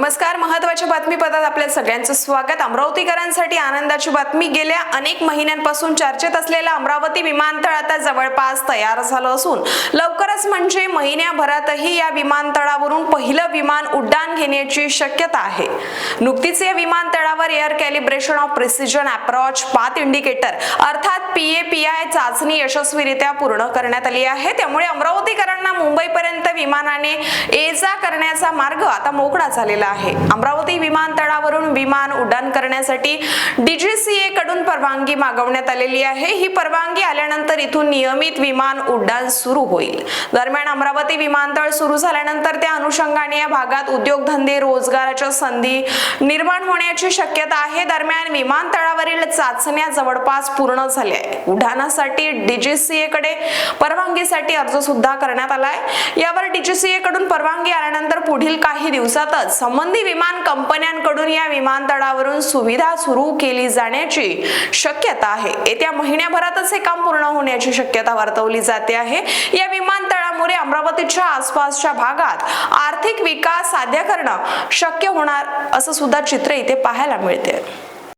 नमस्कार महत्त्वाच्या बातमीपत्रात आपल्या सगळ्यांचं स्वागत. अमरावतीकरांसाठी आनंदाची बातमी. गेल्या अनेक महिन्यांपासून चर्चेत असलेला अमरावती विमानतळ आता जवळपास तयार झालं असून लवकरच म्हणजे महिन्याभरातही या विमानतळावरून पहिलं विमान उड्डाण घेण्याची शक्यता आहे. नुकतीच या विमानतळावर air calibration of precision approach path indicator अर्थात पी ए चाचणी यशस्वीरित्या पूर्ण करण्यात आली आहे. त्यामुळे अमरावतीकरांना मुंबईपर्यंत विमानाने ये जा करण्याचा मार्ग आता मोकळा झालेला आहे. अमरावती विमानतळावरून विमान उड्डाण करण्यासाठी डीजीसीए परवानगी मागवण्यात आलेली आहे. ही परवानगी आल्यानंतर इथून नियमित विमान उड्डाण सुरू होईल. दरम्यान अमरावती विमानतळ सुरू झाल्यानंतर त्या अनुषंगाने या भागात उद्योगधंदे रोजगाराच्या संधी निर्माण होण्याची शक्यता आहे. दरम्यान विमानतळावरील चाचण्या जवळपास पूर्ण झाल्या उड्डाणासाठी डीजीसीए कडे परवानगीसाठी अर्ज सुद्धा करण्यात आलाय यावर डीजीसीए कडून परवानगी आल्यानंतर पुढील काही दिवसातच संबंधी विमान कंपन्यांकडून विमानतळावरून सुविधा सुरू केली जाण्याची शक्यता आहे. येत्या महिन्याभरातच हे काम पूर्ण होण्याची शक्यता वर्तवली जाते आहे. या विमानतळामुळे अमरावतीच्या आसपासच्या भागात आर्थिक विकास साध्य करणं शक्य होणार असं सुद्धा चित्र इथे पाहायला मिळते.